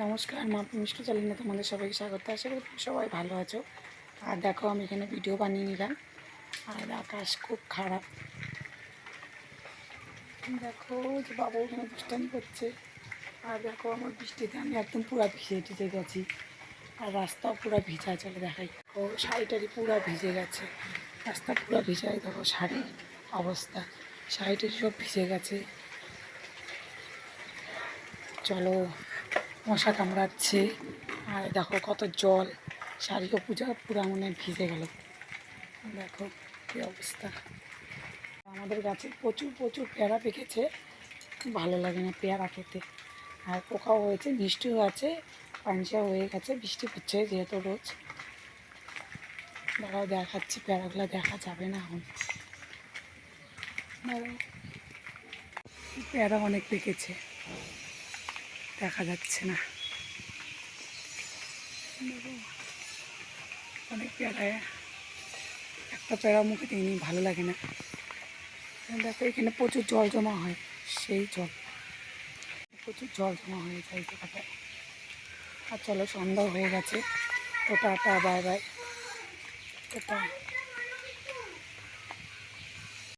নমস্কার, মা মিষ্টি চ্যানেলে তোমাদের সবাইকে স্বাগত। করি সবাই ভালো আছো। আর দেখো, আমি এখানে ভিডিও বানিয়ে নিলাম। আর আকাশ খুব খারাপ। দেখো যে বাবু ওখানে দুষ্টামি করছে। আর দেখো আমার বৃষ্টিতে আমি একদম পুরো ভিজে টিজে গেছি। আর রাস্তাও পুরো ভিজা, চলে দেখাই। ও শাড়িটারি পুরো ভিজে গেছে। রাস্তা পুরো ভিজায় দেখো শাড়ির অবস্থা। শাড়িটারি সব ভিজে গেছে। চলো মশা কামড়াচ্ছে। আর দেখো কত জল। শাড়িও পূজা পুরো মনে ভিজে গেল। দেখো কী অবস্থা। আমাদের গাছে প্রচুর প্রচুর পেয়ারা পেকেছে। ভালো লাগে না পেয়ারা খেতে। আর পোকাও হয়েছে মিষ্টিও আছে পাঞ্চা হয়ে গেছে, বৃষ্টি পড়ছে যেহেতু রোজ। দাঁড়াও দেখাচ্ছি, পেয়ারাগুলো দেখা যাবে না এখন। পেয়ারা অনেক পেকেছে। দেখা যাচ্ছে না। অনেক পেয়ারা একটা পেয়ারা মুখে দিইনি, ভালো লাগে না। দেখো, এখানে প্রচুর জল জমা হয়, সেই জল। প্রচুর জল জমা হয়ে যায় এই জায়গাটায়। আর চলো সন্ধ্যা হয়ে গেছে। তো টাটা, বাই বাই। টাটা।